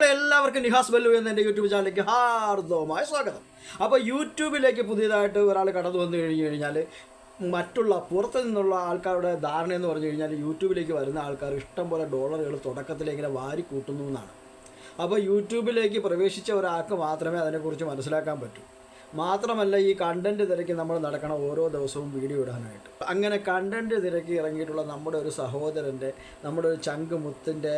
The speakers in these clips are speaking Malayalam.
എല്ലാവർക്കും നിഹാസ് ബല്ലു എന്ന എന്റെ യൂട്യൂബ് ചാനലിലേക്ക് ഹാർദവമായ സ്വാഗതം. അപ്പോൾ യൂട്യൂബിലേക്ക് പുതിയതായിട്ട് ഒരാൾ കടന്നു വന്നു കഴിഞ്ഞു കഴിഞ്ഞാൽ മറ്റുള്ള പുറത്തു നിന്നുള്ള ആൾക്കാരുടെ ധാരണ എന്ന് പറഞ്ഞു കഴിഞ്ഞാൽ യൂട്യൂബിലേക്ക് വരുന്ന ആൾക്കാർ ഇഷ്ടം പോലെ ഡോളറുകൾ തുടക്കത്തിൽ ഇങ്ങനെ വാരി കൂട്ടുന്നു എന്നാണ്. അപ്പോൾ യൂട്യൂബിലേക്ക് പ്രവേശിച്ച ഒരാൾക്ക് മാത്രമേ അതിനെക്കുറിച്ച് മനസ്സിലാക്കാൻ പറ്റൂ. മാത്രമല്ല ഈ കണ്ടന്റ് തിരക്കി നമ്മൾ നടക്കണം ഓരോ ദിവസവും വീഡിയോ ഇടാനായിട്ട്. അങ്ങനെ കണ്ടന്റ് തിരക്കി ഇറങ്ങിയിട്ടുള്ള നമ്മുടെ ഒരു സഹോദരന്റെ നമ്മുടെ ഒരു ചങ്ക് മുത്തിന്റെ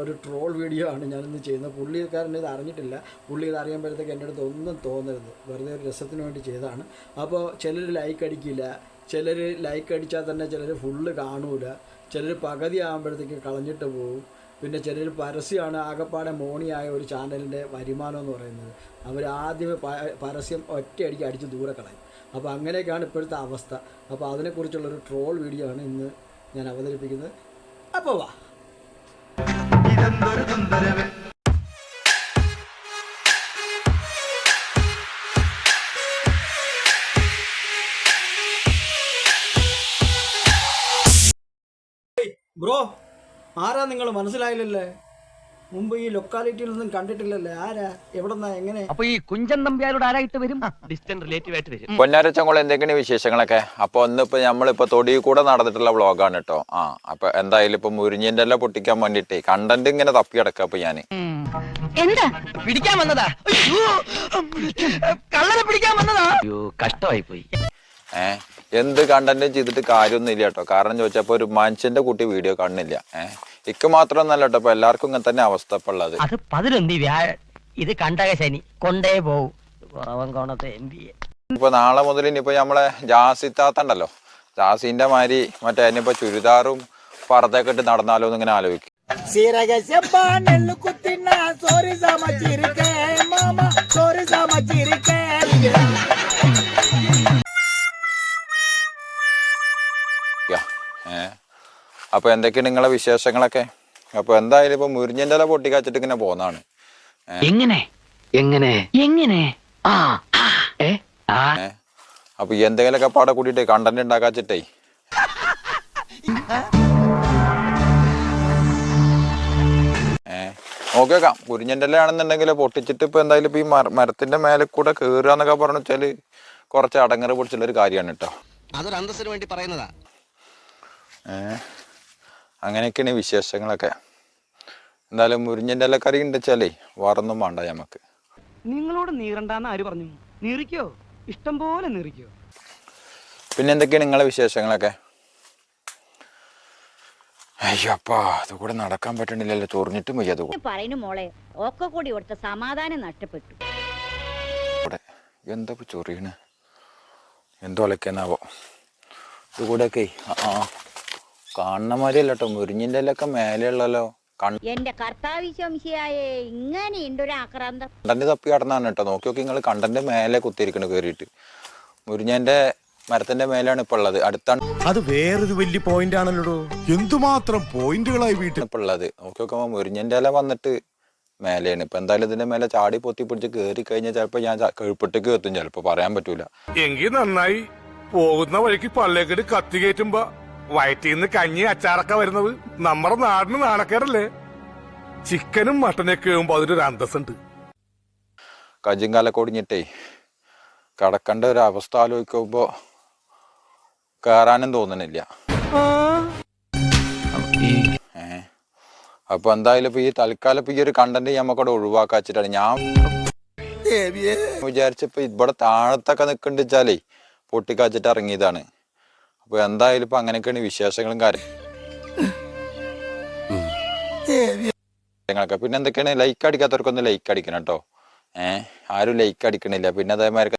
ഒരു ട്രോൾ വീഡിയോ ആണ് ഞാനിന്ന് ചെയ്യുന്നത്. പുള്ളിക്കാരൻ ഇത് അറിഞ്ഞിട്ടില്ല. പുള്ളി ഇത് അറിയുമ്പോഴത്തേക്ക് എന്റെ അടുത്ത് ഒന്നും തോന്നരുത്. വെറുതെ ഒരു രസത്തിന് വേണ്ടി ചെയ്തതാണ്. അപ്പോൾ ചിലർ ലൈക്ക് അടിക്കില്ല. ചിലർ ലൈക്ക് അടിച്ചാൽ തന്നെ ചിലർ ഫുള്ള് കാണൂല. ചിലർ പകുതി ആകുമ്പോഴത്തേക്ക് കളഞ്ഞിട്ട് പോകും പിന്നെ ചിലർ പരസ്യമാണ് ആകപ്പാടെ മോണിയായ ഒരു ചാനലിന്റെ വരുമാനം എന്ന് പറയുന്നത്. അവർ ആദ്യമേ പരസ്യം ഒറ്റയടിക്ക് അടിച്ച് ദൂരെ കളയും. അപ്പോൾ അങ്ങനെയൊക്കെയാണ് ഇപ്പോഴത്തെ അവസ്ഥ. അപ്പോൾ അതിനെക്കുറിച്ചുള്ളൊരു ട്രോൾ വീഡിയോ ആണ് ഇന്ന് ഞാൻ അവതരിപ്പിക്കുന്നത്. അപ്പോൾ വാ. ഇതെന്തൊരു തൊന്തരവ് ബ്രോ ആരാ നിങ്ങൾ മനസ്സിലായില്ലല്ലേ? മുമ്പ് ഈ ലൊക്കാലിറ്റിയിൽ നിന്നും കണ്ടിട്ടില്ലല്ലേ? ആരാ? എവിടെന്നാ? എങ്ങനെ? അപ്പൊ ഈ കുഞ്ചൻ നമ്പ്യാരോട് ആരായിട്ട് വരും? ഡിസ്റ്റന്റ് റിലേറ്റീവ് ആയിട്ട് വരും. പൊന്നാരച്ചങ്കോളം എന്തെങ്കിലും വിശേഷങ്ങളൊക്കെ? അപ്പൊ ഒന്നിപ്പോ നമ്മളിപ്പോ തൊടി കൂടെ നടന്നിട്ടുള്ള വ്ളോഗാണ് കേട്ടോ. ആ അപ്പൊ എന്തായാലും ഇപ്പൊ മുരിഞ്ഞിന്റെ എല്ലാം പൊട്ടിക്കാൻ വേണ്ടിട്ടേ കണ്ടന്റ് ഇങ്ങനെ തപ്പി കിടക്കുക അപ്പൊ ഞാൻ എന്താ? പിടിക്കാൻ വന്നതാ. അയ്യോ, കള്ളനെ പിടിക്കാൻ വന്നതാ. അയ്യോ കഷ്ടമായി പോയി ഏഹ് എന്ത് കണ്ടന്റും ചെയ്തിട്ട് കാര്യമൊന്നും ഇല്ല കേട്ടോ. കാരണം ചോദിച്ചപ്പോ ഒരു മനുഷ്യന്റെ കുട്ടി വീഡിയോ കാണുന്നില്ല. ഏഹ് ഇക്ക് മാത്രമൊന്നല്ല കേട്ടോ ഇപ്പൊ എല്ലാവർക്കും ഇങ്ങനെ തന്നെ അവസ്ഥ ഇപ്പൊ ഉള്ളത്. അത് പതിനൊന്നി ഇത് കണ്ടക ശനി കൊണ്ടേ പോകും ഇപ്പൊ നാളെ മുതൽ ഇനിയിപ്പോ നമ്മളെ ജാസിത്താത്തണ്ടല്ലോ ജാസിന്റെ മാതിരി മറ്റേ അതിനിപ്പോ ചുരിദാറും പർദ്ദയൊക്കെ ഇട്ട് നടന്നാലോ എന്ന് ഇങ്ങനെ ആലോചിക്കും. സോറി അപ്പൊ എന്തൊക്കെയാണ് നിങ്ങളെ വിശേഷങ്ങളൊക്കെ? അപ്പോൾ എന്തായാലും ഇപ്പൊ മുരിഞ്ഞന്റെ ഇല പൊട്ടിക്കാച്ചിട്ട് ഇങ്ങനെ പോന്നാണ്. എങ്ങനെ? എങ്ങനെ? എങ്ങനെ? ആ. അപ്പോൾ അപ്പൊ ഈ എന്തെങ്കിലുമൊക്കെ പാടെ കൂട്ടിയിട്ട് കണ്ടന്റ് ഉണ്ടാക്കാച്ചിട്ടേ. നോക്കി നോക്കാം മുരിഞ്ഞിന്റെ പൊട്ടിച്ചിട്ട് ഇപ്പൊ എന്തായാലും ഇപ്പൊ ഈ മരത്തിന്റെ മേലെ കൂടെ കേറുക എന്നൊക്കെ പറഞ്ഞു വെച്ചാൽ കുറച്ച് അടങ്ങറ് പിടിച്ചുള്ള ഒരു കാര്യമാണ് കേട്ടോ. അതൊരു അന്തസ്സിന് വേണ്ടി പറയുന്നതാ. ഏഹ് അങ്ങനെയൊക്കെയാണ് വിശേഷങ്ങളൊക്കെ. എന്തായാലും മുരിഞ്ഞിന്റെ ഇലക്കറി കറി ഉണ്ട് വെച്ചാലേ വേറൊന്നും വേണ്ട നമുക്ക് നിങ്ങളോട് നീറണ്ടെന്ന് ആര് പറഞ്ഞു? നീറിക്കോ? ഇഷ്ടം പോലെ നീറിക്കോ. പിന്നെ എന്തൊക്കെയാണ് നിങ്ങളെ വിശേഷങ്ങളൊക്കെ? അയ്യപ്പാ അത് കൂടെ നടക്കാൻ പറ്റണില്ലല്ലോ. ചൊറിഞ്ഞിട്ടും വയ്യ അത് പറയുന്നു മോളെ ഒക്കെ കൂടി ഇവിടുത്തെ സമാധാനം നഷ്ടപ്പെട്ടു. കൂടെ എന്താ ചൊറിയണ്? എന്തോ ഒലക്കെന്നാവോ ഇത് കൂടെയൊക്കെ ആ. കാണുന്ന മാതിരിയല്ല മുരിഞ്ഞിന്റെ മുരിഞ്ഞിന്റെ എല്ലൊക്കെ മേലെയുള്ളല്ലോ എന്റെ കർത്താവ് ശംശിയായേ ഇങ്ങനെയുണ്ട് ഒരു ആക്രാന്തം. കണ്ടന്റ് തപ്പി കടന്നാണ് കേട്ടോ. നോക്കി നോക്കി നിങ്ങൾ കണ്ടന്റ് മേലെ കുത്തിയിരിക്കണ് കയറിയിട്ട് മുരിഞ്ഞന്റെ മരത്തിന്റെ മേലാണ് ഇപ്പൊ ഉള്ളത്. അടുത്താണ് അത് വേറൊരു വലിയ പോയിന്റ് ആണല്ലോ എന്തുമാത്രം പോയിന്റുകളായി വീട്ടിൽ ഇപ്പൊ ഉള്ളത്. നോക്കി നോക്കുമ്പോ മുരിഞ്ഞന്റെ ഇല വന്നിട്ട് മേലെയാണ്. ഇപ്പൊ എന്തായാലും ഇതിന്റെ മേലെ ചാടി പൊത്തി പിടിച്ച് കയറി കഴിഞ്ഞാൽ ചിലപ്പോ ഞാൻ കഴുപ്പിട്ടേക്ക് എത്തും. ചിലപ്പോ പറയാൻ പറ്റൂല. എങ്കിൽ നന്നായി പോകുന്ന വഴിക്ക് പള്ളിയക്കെട്ട് കത്തി കയറ്റുമ്പോ വയറ്റിന്ന് കഞ്ഞി അച്ചാറൊക്കെ വരുന്നത്. നമ്മുടെ നാടിന് നാണക്കേടല്ലേ? ചിക്കനും മട്ടനൊക്കെ ആകുമ്പോ അതിനൊരു അന്തസ്സുണ്ട്. കജിങ്കാല കൊടിഞ്ഞിട്ടേ ഒടിഞ്ഞിട്ടേ കിടക്കേണ്ട ഒരു അവസ്ഥ ആലോചിക്കുമ്പോ കയറാനും തോന്നണില്ല. അപ്പൊ എന്തായാലും ഇപ്പൊ ഈ തൽക്കാലം ഇപ്പൊ ഈ ഒരു കണ്ടന്റ് നമുക്കവിടെ ഒഴിവാക്കാച്ചിട്ടാണ് ഞാൻ വിചാരിച്ചപ്പോ ഇവിടെ താഴത്തൊക്കെ നിക്കണ്ടെച്ചാലേ പൊട്ടിക്കാച്ചിട്ട് ഇറങ്ങിയതാണ്. അപ്പൊ എന്തായാലും ഇപ്പൊ അങ്ങനെയൊക്കെയാണ് വിശേഷങ്ങളും കാര്യം കാര്യങ്ങളൊക്കെ. പിന്നെ എന്തൊക്കെയാണ്? ലൈക്ക് അടിക്കാത്തവർക്കൊന്ന് ലൈക്ക് അടിക്കണം കേട്ടോ ഏഹ് ആരും ലൈക്ക് അടിക്കണില്ല. പിന്നെ അതേമാതിരി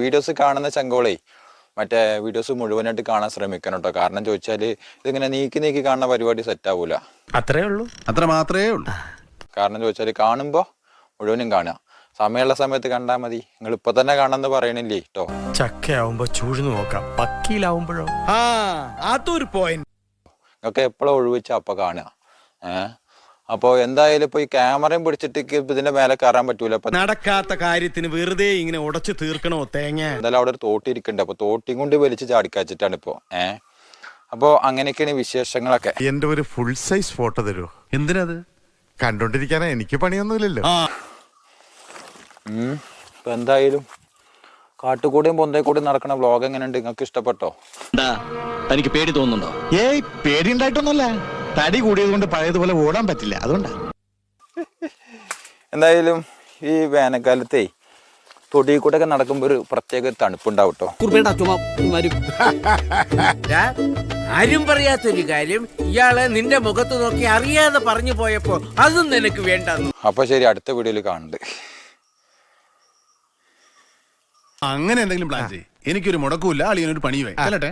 വീഡിയോസ് കാണുന്ന ചങ്കോളേ മറ്റേ വീഡിയോസ് മുഴുവനായിട്ട് കാണാൻ ശ്രമിക്കണം കേട്ടോ കാരണം ചോദിച്ചാൽ ഇതിങ്ങനെ നീക്കി നീക്കി കാണുന്ന പരിപാടി സെറ്റ് ആവൂല. അത്രേ ഉള്ളൂ. അത്ര മാത്രമേ ഉള്ളൂ. കാരണം ചോദിച്ചാൽ കാണുമ്പോ മുഴുവനും കാണുക സമയമുള്ള സമയത്ത് കണ്ടാൽ മതി. നിങ്ങൾ ഇപ്പൊ തന്നെ കാണാന്ന് പറയണില്ലേ കേട്ടോ ചക്കയാവുമ്പോ ചൂഴ്ന്നു നോക്കാം. പക്കിയിലാവുമ്പോഴോ ആ അതൊരു പോയിന്റ് നിങ്ങൾക്ക് എപ്പോഴും ഒഴിവെച്ച അപ്പൊ കാണുക. ഏഹ് അപ്പോൾ എന്തായാലും ഇപ്പൊ ഈ ക്യാമറയും പിടിച്ചിട്ട് ഇപ്പൊ ഇതിന്റെ മേലെ കയറാൻ പറ്റൂല. അപ്പൊ നടക്കാത്ത കാര്യത്തിന് വെറുതെ ഇങ്ങനെ ഉടച്ചു തീർക്കണോ തേങ്ങ? എന്തായാലും അവിടെ ഒരു തോട്ടി ഇരിക്കുന്നുണ്ട് അപ്പൊ തോട്ടിയും കൊണ്ട് വലിച്ച് ചാടിക്കാച്ചിട്ടാണ് ഇപ്പൊ. ഏഹ് അപ്പോ അങ്ങനെയൊക്കെയാണ് വിശേഷങ്ങളൊക്കെ. എന്റെ ഒരു ഫുൾ സൈസ് ഫോട്ടോ തരുമോ എന്തിനത്? കണ്ടോണ്ടിരിക്കാനാ എനിക്ക് പണിയൊന്നുമില്ലല്ലോ. ഇപ്പൊ എന്തായാലും കാട്ടുകൂടെയും പൊന്തേ നടക്കുന്ന നടക്കണ എങ്ങനെ എങ്ങനെയുണ്ട്? നിങ്ങൾക്ക് ഇഷ്ടപ്പെട്ടോ? തനിക്ക് പേടി തോന്നുന്നുണ്ടോ? ഏയ് പേടി ഉണ്ടായിട്ടൊന്നുമല്ല. തടി കൂടിയത് കൊണ്ട് പഴയതുപോലെ ഓടാൻ പറ്റില്ല. അതുകൊണ്ടാ. എന്തായാലും ഈ വേനൽക്കാലത്തെ തൊടിയിൽ കൂടെ ഒക്കെ നടക്കുമ്പോൾ ഒരു പ്രത്യേക തണുപ്പുണ്ടാവും അപ്പൊ ആരും പറയാത്തൊരു കാര്യം ഇയാൾ നിന്റെ മുഖത്ത് നോക്കി അറിയാതെ പറഞ്ഞു പോയപ്പോ അതും നിനക്ക് വേണ്ടെന്നു. അപ്പോൾ ശരി അടുത്ത വീഡിയോയിൽ കാണുന്നുണ്ട് അങ്ങനെ എന്തെങ്കിലും പ്ലാൻ ചെയ്യും. എനിക്കൊരു മുടക്കൂല്ല അളിയനൊരു പണിയുവേ അല്ലട്ടെ